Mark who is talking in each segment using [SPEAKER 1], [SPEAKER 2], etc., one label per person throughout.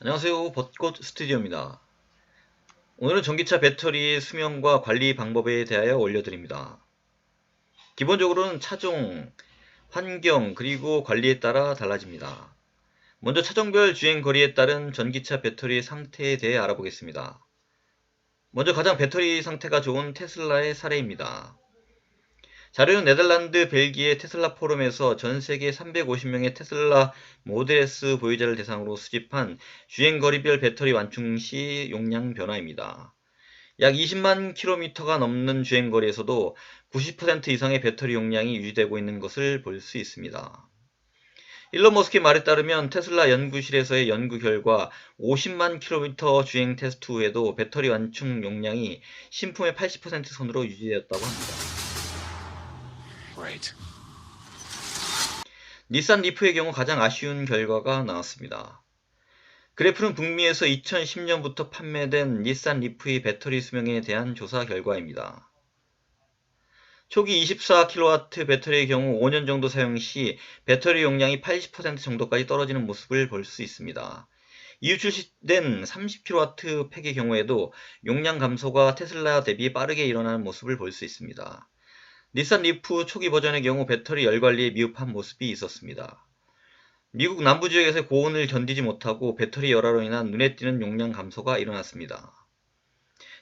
[SPEAKER 1] 안녕하세요. 벚꽃 스튜디오입니다. 오늘은 전기차 배터리의 수명과 관리 방법에 대하여 올려드립니다. 기본적으로는 차종, 환경, 그리고 관리에 따라 달라집니다. 먼저 차종별 주행 거리에 따른 전기차 배터리의 상태에 대해 알아보겠습니다. 먼저 가장 배터리 상태가 좋은 테슬라의 사례입니다. 자료는 네덜란드, 벨기에 테슬라 포럼에서 전 세계 350명의 테슬라 모델 S 보유자를 대상으로 수집한 주행 거리별 배터리 완충 시 용량 변화입니다. 약 20만 킬로미터가 넘는 주행 거리에서도 90% 이상의 배터리 용량이 유지되고 있는 것을 볼 수 있습니다. 일론 머스크의 말에 따르면 테슬라 연구실에서의 연구 결과 50만 킬로미터 주행 테스트 후에도 배터리 완충 용량이 신품의 80% 선으로 유지되었다고 합니다.
[SPEAKER 2] Great.
[SPEAKER 1] 닛산 리프의 경우 가장 아쉬운 결과가 나왔습니다. 그래프는 북미에서 2010년부터 판매된 닛산 리프의 배터리 수명에 대한 조사 결과입니다. 초기 24kW 배터리의 경우 5년 정도 사용 시 배터리 용량이 80% 정도까지 떨어지는 모습을 볼 수 있습니다. 이후 출시된 30kW 팩의 경우에도 용량 감소가 테슬라 대비 빠르게 일어나는 모습을 볼 수 있습니다. 닛산 리프 초기 버전의 경우 배터리 열 관리에 미흡한 모습이 있었습니다. 미국 남부 지역에서 고온을 견디지 못하고 배터리 열화로 인한 눈에 띄는 용량 감소가 일어났습니다.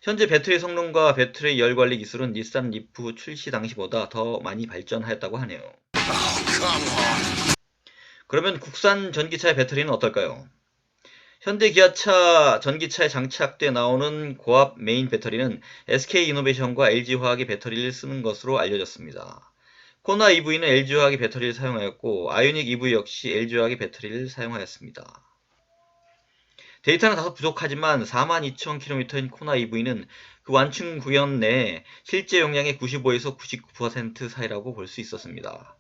[SPEAKER 1] 현재 배터리 성능과 배터리 열 관리 기술은 닛산 리프 출시 당시보다 더 많이 발전하였다고 하네요.
[SPEAKER 2] On.
[SPEAKER 1] 그러면 국산 전기차의 배터리는 어떨까요? 현대 기아차 전기차에 장착돼 나오는 고압 메인 배터리는 SK 이노베이션과 LG 화학의 배터리를 쓰는 것으로 알려졌습니다. 코나 EV는 LG 화학의 배터리를 사용하였고 아이오닉 EV 역시 LG 화학의 배터리를 사용하였습니다. 데이터는 다소 부족하지만 42,000km인 코나 EV는 그 완충 구간 내에 실제 용량의 95에서 99% 사이라고 볼 수 있었습니다.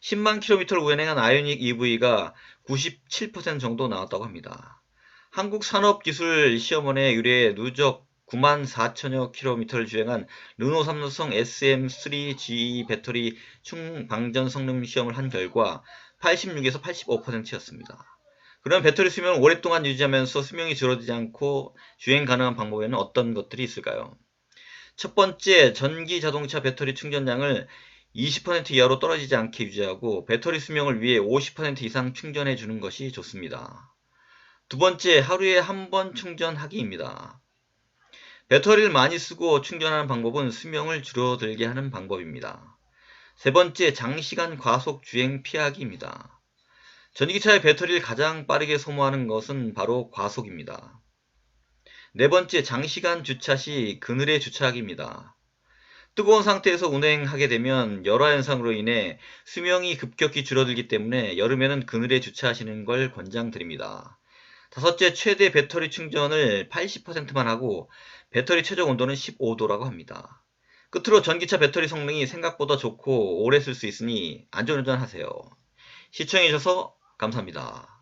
[SPEAKER 1] 10만 km를 운행한 아이오닉 EV가 97% 정도 나왔다고 합니다. 한국산업기술시험원에 의뢰해 누적 9만 4천여 킬로미터를 주행한 르노 삼성 SM3G 배터리 충방전 성능 시험을 한 결과 86에서 85%였습니다. 그럼 배터리 수명을 오랫동안 유지하면서 수명이 줄어들지 않고 주행 가능한 방법에는 어떤 것들이 있을까요? 첫 번째, 전기 자동차 배터리 충전량을 20% 이하로 떨어지지 않게 유지하고 배터리 수명을 위해 50% 이상 충전해 주는 것이 좋습니다. 두 번째, 하루에 한 번 충전하기입니다. 배터리를 많이 쓰고 충전하는 방법은 수명을 줄어들게 하는 방법입니다. 세 번째, 장시간 과속 주행 피하기입니다. 전기차의 배터리를 가장 빠르게 소모하는 것은 바로 과속입니다. 네 번째, 장시간 주차 시 그늘에 주차하기입니다. 뜨거운 상태에서 운행하게 되면 열화 현상으로 인해 수명이 급격히 줄어들기 때문에 여름에는 그늘에 주차하시는 걸 권장드립니다. 다섯째, 최대 배터리 충전을 80%만 하고 배터리 최적 온도는 15도라고 합니다. 끝으로 전기차 배터리 성능이 생각보다 좋고 오래 쓸 수 있으니 안전운전 하세요. 시청해주셔서 감사합니다.